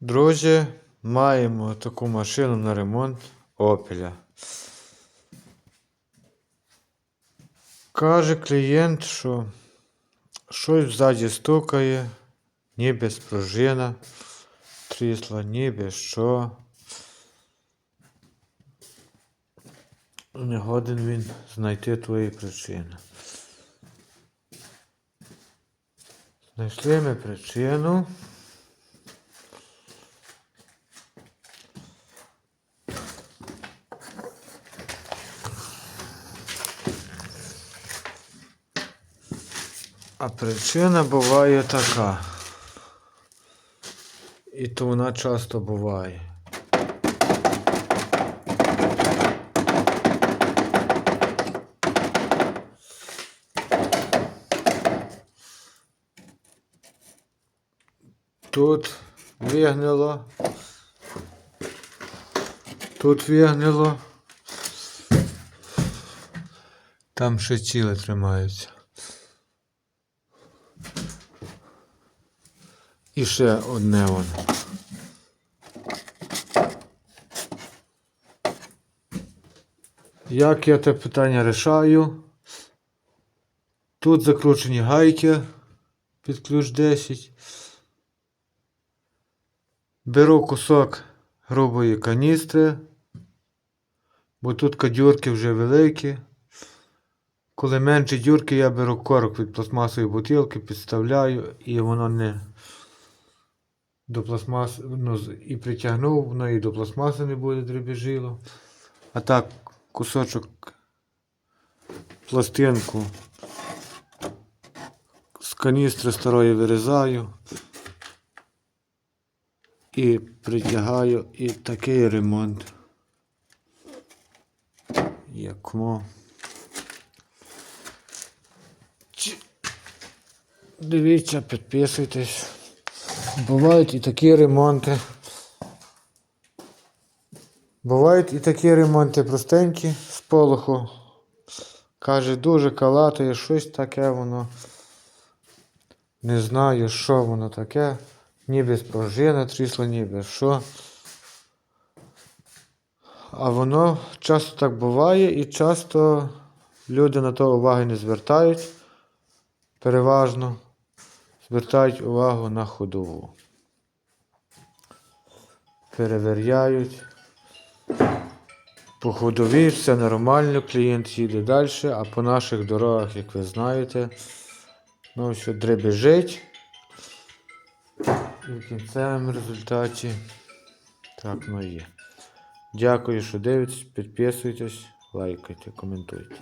Друзі, маємо таку машину на ремонт Opel. Каже клієнт, що щось ззаді стукає, ніби спружина трісла, ніби що. Не годен він знайти твої причини. Знайшли ми причину. А причина буває така. І то вона часто буває. Тут вигнило. Тут вигнило. Там ще ціле тримаються. І ще одне воно. Як я те питання рішаю? Тут закручені гайки під ключ 10. Беру кусок грубої каністри, бо тут кадюрки вже великі. Коли менші дюрки, я беру корок від пластмасової бутилки, підставляю і воно не до пластмаси ну, і притягнув, воно і до пластмаси не буде дребіжило. А так, кусочок пластинку з каністри старої вирізаю і притягаю, і такий ремонт. Як мо. Дивіться, підписуйтесь. Бувають і такі ремонти. Бувають і такі ремонти простенькі з полоху. Каже, дуже калатає, щось таке воно. Не знаю, що воно таке. Ніби спружина трісла, ніби що. А воно часто так буває і часто люди на то уваги не звертають. Переважно звертають увагу на ходову. Перевіряють. По ходовій все нормально, клієнт їде далі, а по наших дорогах, як ви знаєте, ну що дребежить. І в кінцевому результаті так ну є. Дякую, що дивитесь, підписуйтесь, лайкайте, коментуйте.